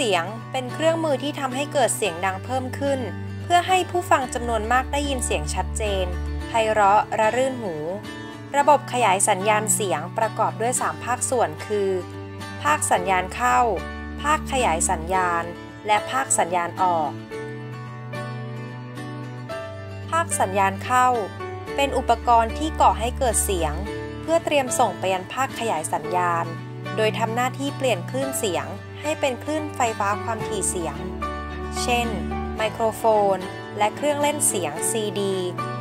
เสียง เป็นเครื่องมือที่ทำให้เกิดเสียงดังเพิ่มขึ้น เพื่อให้ผู้ฟังจำนวนมากได้ยินเสียงชัดเจนไพเราะระรื่นหู ระบบขยายสัญญาณเสียงประกอบด้วย 3 ภาคส่วนคือ ภาคสัญญาณเข้า ภาคขยายสัญญาณ และภาคสัญญาณออก ภาคสัญญาณเข้า เป็นอุปกรณ์ที่ก่อให้เกิดเสียง เพื่อเตรียมส่งไปยังภาคขยายสัญญาณ โดยทำหน้าที่เปลี่ยนคลื่นเสียง ให้เป็นคลื่นไฟฟ้าความถี่เสียง เช่น ไมโครโฟน และเครื่องเล่นเสียง CD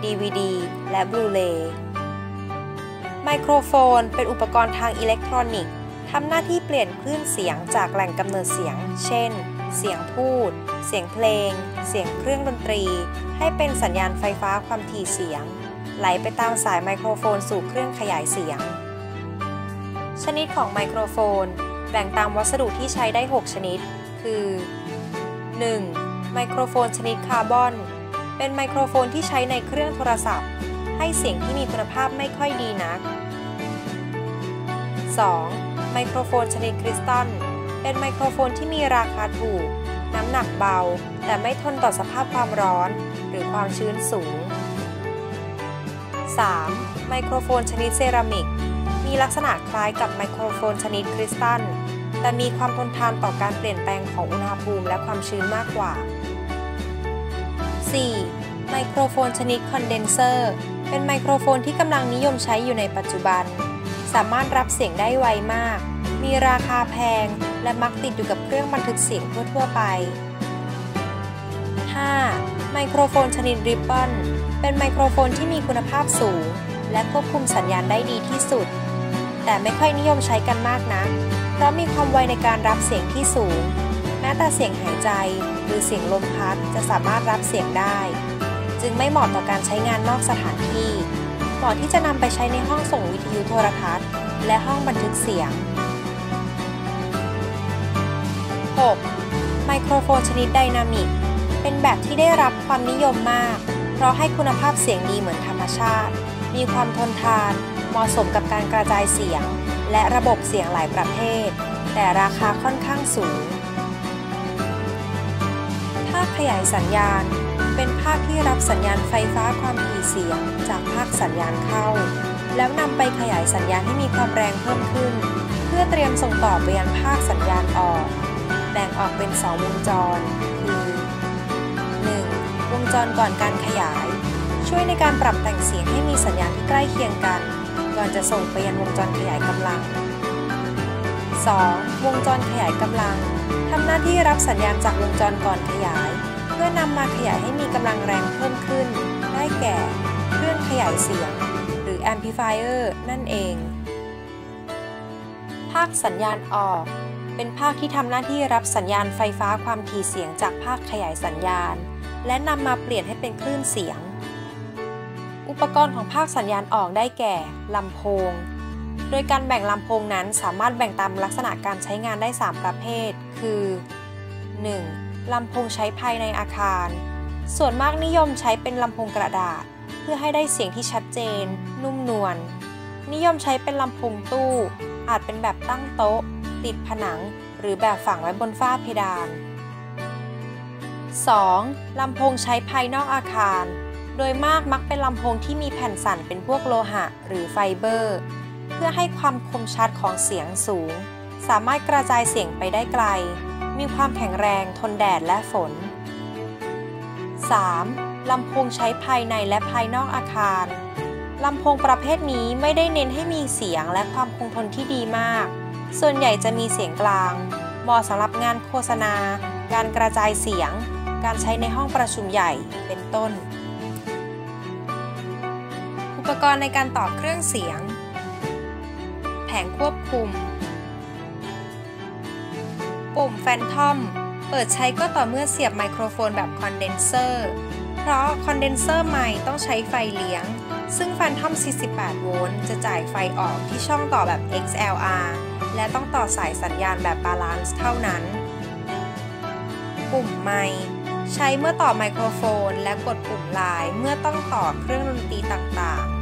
DVD และบลูเรย์ไมโครโฟน เป็นอุปกรณ์ทางอิเล็กทรอนิกส์ทำหน้าที่เปลี่ยนคลื่นเสียงจากแหล่งกำเนิดเสียง เช่น เสียงพูด เสียงเพลง เสียงเครื่องดนตรี ให้เป็นสัญญาณไฟฟ้าความถี่เสียง ไหลไปตามสายไมโครโฟนสู่เครื่องขยายเสียง ชนิดของไมโครโฟน แบ่งตามวัสดุที่ใช้ได้ 6 ชนิด คือ 1. ไมโครโฟนชนิดคาร์บอน เป็นไมโครโฟนที่ใช้ในเครื่องโทรศัพท์ ให้เสียงที่มีคุณภาพไม่ค่อยดีนัก 2. ไมโครโฟนชนิดคริสตัล เป็นไมโครโฟนที่มีราคาถูก น้ำหนักเบา แต่ไม่ทนต่อสภาพความร้อน หรือความชื้นสูง 3. ไมโครโฟนชนิดเซรามิก มีลักษณะคล้ายกับไมโครโฟนชนิดคริสตัล แต่มีความทนทานต่อการเปลี่ยนแปลงของอุณหภูมิและความชื้นมากกว่า 4. ไมโครโฟนชนิดคอนเดนเซอร์ เป็นไมโครโฟนที่กำลังนิยมใช้อยู่ในปัจจุบัน สามารถรับเสียงได้ไวมาก มีราคาแพง และมักติดอยู่กับเครื่องบันทึกเสียงทั่วๆไป 5. ไมโครโฟนชนิดริบบอน เป็นไมโครโฟนที่มีคุณภาพสูง และควบคุมสัญญาณได้ดีที่สุด แต่ไม่ค่อยนิยมใช้กันมากนะัก เพราะมีความไวในการรับเสียงที่สูง แม้แต่เสียงหายใจหรือเสียงลมพัดจะสามารถรับเสียงได้ จึงไม่เหมาะต่อการใช้งานนอกสถานที่ เหมาะที่จะนำไปใช้ในห้องส่งวิทยุโทรทัศน์ และห้องบันทึกเสียง 6. ไมโครโฟนชนิดไดนามิก เป็นแบบที่ได้รับความนิยมมาก เพราะให้คุณภาพเสียงดีเหมือนธรรมชาติ มีความทนทาน เหมาะสมกับการกระจายเสียง และระบบเสียงหลายประเภท แต่ราคาค่อนข้างสูง ภาคขยายสัญญาณ เป็นภาคที่รับสัญญาณไฟฟ้าความถี่เสียงจากภาคสัญญาณเข้า แล้วนำไปขยายสัญญาณให้มีความแรงเพิ่มขึ้น เพื่อเตรียมส่งต่อไปยังภาคสัญญาณออก แบ่งออกเป็น2วงจร คือ 1. วงจรก่อนการขยายช่วยในการปรับแต่งเสียงให้มีสัญญาณที่ใกล้เคียงกัน ก่อนจะส่งไปยังวงจรขยายกำลัง 2. วงจรขยายกำลังทำหน้าที่รับสัญญาณจากวงจรก่อนขยาย เพื่อนำมาขยายให้มีกำลังแรงเพิ่มขึ้น ได้แก่เครื่องขยายเสียง หรือ amplifier นั่นเอง ภาคสัญญาณออก เป็นภาคที่ทำหน้าที่รับสัญญาณไฟฟ้าความถี่เสียงจากภาคขยายสัญญาณ และนำมาเปลี่ยนให้เป็นคลื่นเสียง ปกรณ์ของภาคสัญญาณออกได้แก่ลำโพง โดยการแบ่งลำโพงนั้นสามารถแบ่งตามลักษณะการใช้งานได้ 3 ประเภท คือ 1. ลำโพงใช้ภายในอาคาร ส่วนมากนิยมใช้เป็นลำโพงกระดาษ เพื่อให้ได้เสียงที่ชัดเจน นุ่มนวล นิยมใช้เป็นลำโพงตู้ อาจเป็นแบบตั้งโต๊ะ ติดผนัง หรือแบบฝังไว้บนฝ้าเพดาน 2. ลำโพงใช้ภายนอกอาคาร โดยมากมักเป็นลำโพงที่มีแผ่นสั่นเป็นพวกโลหะ หรือไฟเบอร์ เพื่อให้ความคมชัดของเสียงสูง สามารถกระจายเสียงไปได้ไกล มีความแข็งแรงทนแดดและฝน 3. ลำโพงใช้ภายในและภายนอกอาคาร ลำโพงประเภทนี้ไม่ได้เน้นให้มีเสียงและความคงทนที่ดีมาก ส่วนใหญ่จะมีเสียงกลาง เหมาะสำหรับงานโฆษณา การกระจายเสียง การใช้ในห้องประชุมใหญ่ เป็นต้น ปกรณ์ในการต่อเครื่องเสียง แผงควบคุม ปุ่มแฟนทอม เปิดใช้ก็ต่อเมื่อเสียบไมโครโฟนแบบคอนเดนเซอร์ เพราะคอนเดนเซอร์ใหม่ต้องใช้ไฟเลี้ยง ซึ่งแฟนทอม 48 โวลต์ จะจ่ายไฟออกที่ช่องต่อแบบ XLR และต้องต่อสายสัญญาณแบบบาลานซ์เท่านั้น ปุ่มไมค์ใช้เมื่อต่อไมโครโฟน และกดปุ่มลายเมื่อต้องต่อเครื่องดนตรีต่างๆ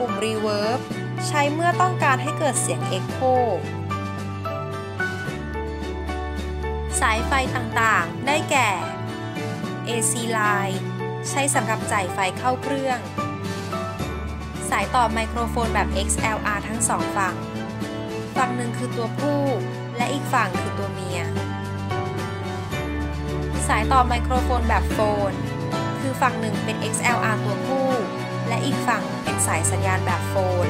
ปุ่มรีเวิร์บใช้เมื่อต้องการให้เกิดเสียงเอ็กโคสายไฟต่างๆ ได้แก่ AC line ใช้สำหรับจ่ายไฟเข้าเครื่อง สายต่อไมโครโฟนแบบ XLR ทั้งสองฝั่ง ฝั่งหนึ่งคือตัวผู้ และอีกฝั่งคือตัวเมีย สายต่อไมโครโฟนแบบโฟน คือฝั่งหนึ่งเป็น XLR ตัวผู้ และอีกฝั่งเป็นสายสัญญาณแบบโฟน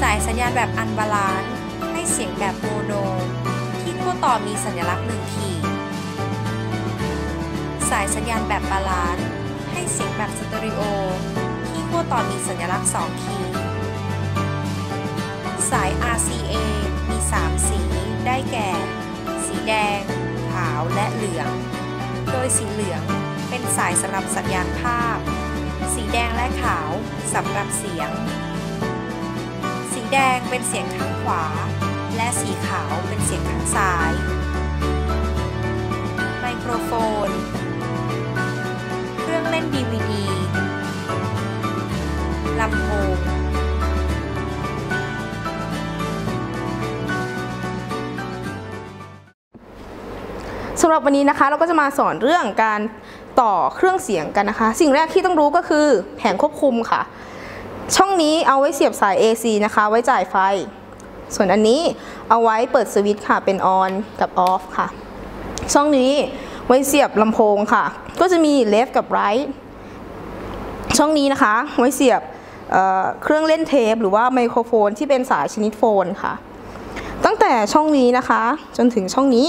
สายสัญญาณแบบอันบาลานซ์ให้เสียงแบบโมโน ที่ขั้วต่อมีสัญลักษณ์หนึ่งขีด สายสัญญาณแบบบาลานซ์ให้เสียงแบบสเตอริโอ ที่ขั้วต่อมีสัญลักษณ์ 2 ขีด สาย RCA มี 3 สีได้แก่ สีแดง ขาวและเหลือง โดยสีเหลือง เป็นสายสำหรับสัญญาณภาพ สีแดงและขาวสำหรับเสียง สีแดงเป็นเสียงข้างขวา และสีขาวเป็นเสียงข้างซ้าย ไมโครโฟน เครื่องเล่นดีวีดีลำโพง สำหรับวันนี้นะคะเราก็จะมาสอนเรื่องการต่อเครื่องเสียงกันนะคะ สิ่งแรกที่ต้องรู้ก็คือแผงควบคุมค่ะ ช่องนี้เอาไว้เสียบสาย AC นะคะ ไว้จ่ายไฟ ส่วนอันนี้เอาไว้เปิดสวิตช์ค่ะเป็น on กับ off ค่ะ ช่องนี้ไว้เสียบลำโพงค่ะ ก็จะมี left กับ right ช่องนี้นะคะ ไว้เสียบเเครื่องเล่นเทป หรือว่าไมโครโฟนที่เป็นสายชนิดโฟนค่ะ ตั้งแต่ช่องนี้นะคะ จนถึงช่องนี้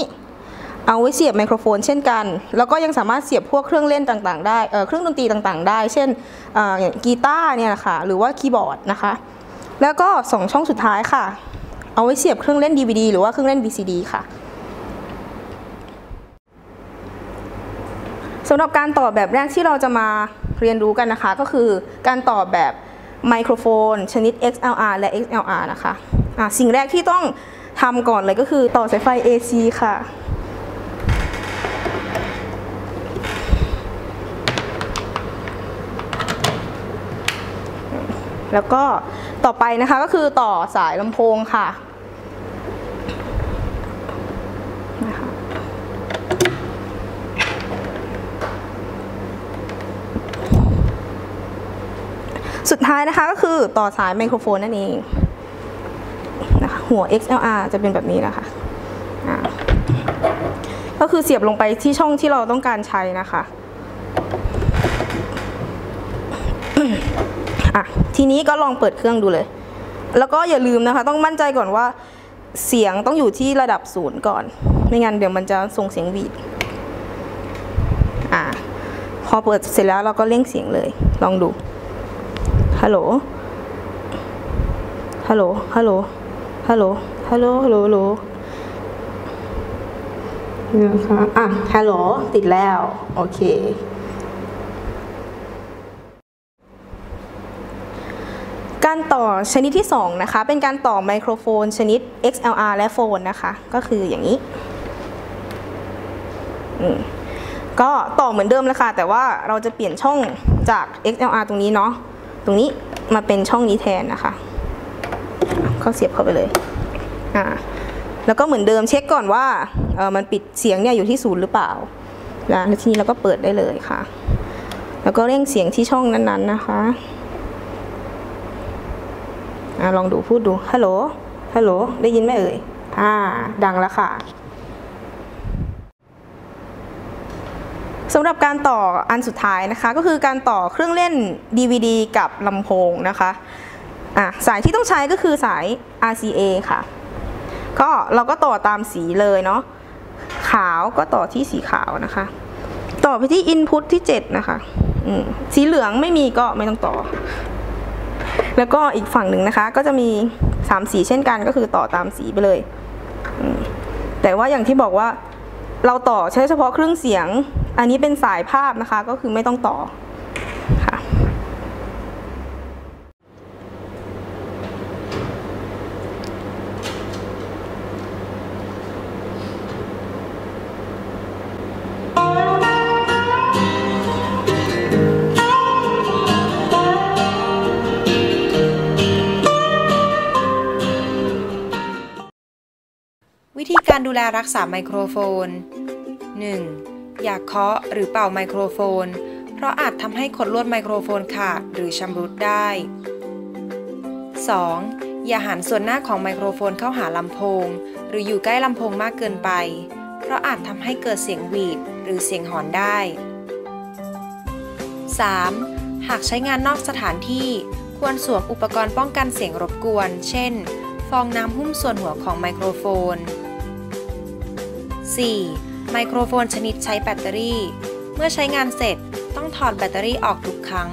เอาไว้เสียบไมโครโฟนเช่นกัน แล้วก็ยังสามารถเสียบพวกเครื่องเล่นต่างๆ ได้เครื่องดนตรีต่างๆ ได้ เช่นกีตาร์เนี่ยนะคะหรือว่าคีย์บอร์ดนะคะ แล้วก็สองช่องสุดท้ายค่ะ เอาไว้เสียบเครื่องเล่น DVD หรือว่าเครื่องเล่น VCD ค่ะสำหรับการต่อแบบแรกที่เราจะมาเรียนรู้กันนะคะ ก็คือการต่อแบบไมโครโฟน ชนิด XLR และ XLR นะคะะสิ่งแรกที่ต้องทำก่อนเลยก็คือต่อสายไฟ AC ค่ะ แล้วก็ต่อไปนะคะก็คือต่อสายลำโพงค่ะสุดท้ายนะคะก็คือต่อสายไมโครโฟนนั่นเองนะคะหัว XLR จะเป็นแบบนี้นะคะก็คือเสียบลงไปที่ช่องที่เราต้องการใช้นะคะอะ ทีนี้ก็ลองเปิดเครื่องดูเลย แล้วก็อย่าลืมนะคะ ต้องมั่นใจก่อนว่าเสียงต้องอยู่ที่ระดับศูนย์ก่อน ไม่งั้นเดี๋ยวมันจะส่งเสียงหวีดอะพอเปิดเสร็จแล้วเราก็เร่งเสียงเลย ลองดู ฮัลโหล ฮัลโหล ฮัลโหล ฮัลโหล ฮัลโหล ฮัลโหลฮัลโหลนะคะอะฮัลโหล ติดแล้ว โอเค การต่อ ชนิดที่ 2 นะคะ เป็นการต่อไมโครโฟน ชนิด XLR และโฟนนะคะ ก็คืออย่างนี้ ก็ต่อเหมือนเดิมเลยค่ะ แต่ว่าเราจะเปลี่ยนช่องจาก XLR ตรงนี้เนาะ ตรงนี้มาเป็นช่องนี้แทนนะคะเขาเสียบเข้าไปเลย อ่า แล้วก็เหมือนเดิมเช็คก่อนว่าเออมันปิดเสียงเนี่ยอยู่ที่ศูนย์หรือเปล่า แล้วทีนี้เราก็เปิดได้เลยค่ะ แล้วก็เร่งเสียงที่ช่องนั้นๆนะคะ อ่าลองดูพูดดูฮัลโหลฮัลโหลได้ยินไหมเอ่ยอ่า ดังแล้วค่ะสำหรับการต่ออันสุดท้ายนะคะ ก็คือการต่อเครื่องเล่น DVD กับลำโพงนะคะอะสายที่ต้องใช้ก็คือสาย RCA ค่ะ ก็เราก็ต่อตามสีเลยเนาะขาวก็ต่อที่สีขาวนะคะ ต่อไปที่ input ที่ 7 นะคะสีเหลืองไม่มีก็ไม่ต้องต่อ แล้วก็อีกฝั่งหนึ่งนะคะ ก็จะมี 3 สีเช่นกันก็คือต่อตามสีไปเลย แต่ว่าอย่างที่บอกว่าเราต่อใช้เฉพาะเครื่องเสียง อันนี้เป็นสายภาพนะคะ ก็คือไม่ต้องต่อ ดูแลรักษาไมโครโฟน 1. อย่าเคาะหรือเป่าไมโครโฟน เพราะอาจทำให้ขดลวดไมโครโฟนขาดหรือชำรุดได้ 2. อย่าหันส่วนหน้าของไมโครโฟนเข้าหาลำโพง หรืออยู่ใกล้ลำโพงมากเกินไป เพราะอาจทำให้เกิดเสียงหวีดหรือเสียงหอนได้ 3. หากใช้งานนอกสถานที่ควรสวมอุปกรณ์ป้องกันเสียงรบกวน เช่น ฟองน้ำหุ้มส่วนหัวของไมโครโฟน 4. ไมโครโฟนชนิดใช้แบตเตอรี่ เมื่อใช้งานเสร็จต้องถอดแบตเตอรี่ออกทุกครั้ง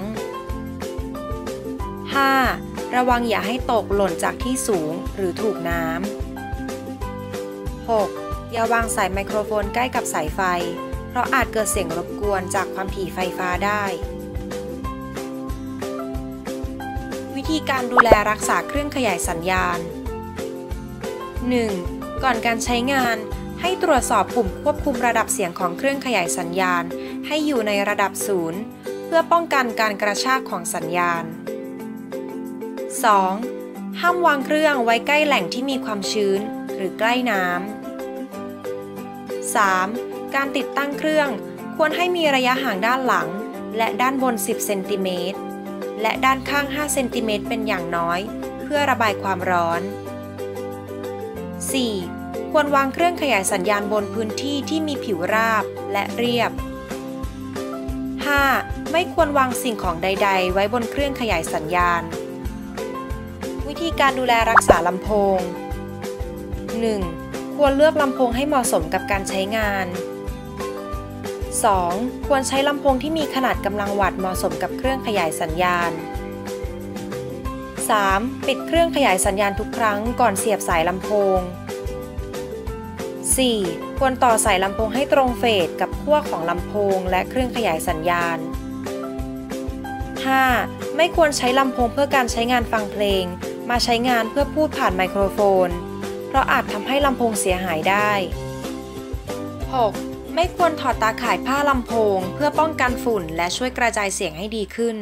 5. ระวังอย่าให้ตกหล่นจากที่สูงหรือถูกน้ำ 6. อย่าวางสายไมโครโฟนใกล้กับสายไฟ เพราะอาจเกิดเสียงรบกวนจากความถี่ไฟฟ้าได้ วิธีการดูแลรักษาเครื่องขยายสัญญาณ 1. ก่อนการใช้งาน ให้ตรวจสอบปุ่มควบคุมระดับเสียงของเครื่องขยายสัญญาณ ให้อยู่ในระดับศูนย์เพื่อป้องกันการกระชากของสัญญาณ 2. ห้ามวางเครื่องไว้ใกล้แหล่งที่มีความชื้น หรือใกล้น้ำ 3. การติดตั้งเครื่องควรให้มีระยะห่างด้านหลัง และด้านบน 10 เซนติเมตร และด้านข้าง 5 เซนติเมตรเป็นอย่างน้อย เพื่อระบายความร้อน 4. ควรวางเครื่องขยายสัญญาณบนพื้นที่ที่มีผิวราบและเรียบ 5. ไม่ควรวางสิ่งของใด ๆ ไว้บนเครื่องขยายสัญญาณ วิธีการดูแลรักษาลำโพง 1. ควรเลือกลำโพงให้เหมาะสมกับการใช้งาน 2. ควรใช้ลำโพงที่มีขนาดกำลังวัตต์เหมาะสมกับเครื่องขยายสัญญาณ 3. ปิดเครื่องขยายสัญญาณทุกครั้งก่อนเสียบสายลำโพง 4. ควรต่อสายลำโพงให้ตรงเฟสกับขั้วของลำโพงและเครื่องขยายสัญญาณ 5. ไม่ควรใช้ลำโพงเพื่อการใช้งานฟังเพลง มาใช้งานเพื่อพูดผ่านไมโครโฟน เพราะอาจทำให้ลำโพงเสียหายได้ 6. ไม่ควรถอดตาข่ายผ้าลำโพง เพื่อป้องกันฝุ่นและช่วยกระจายเสียงให้ดีขึ้น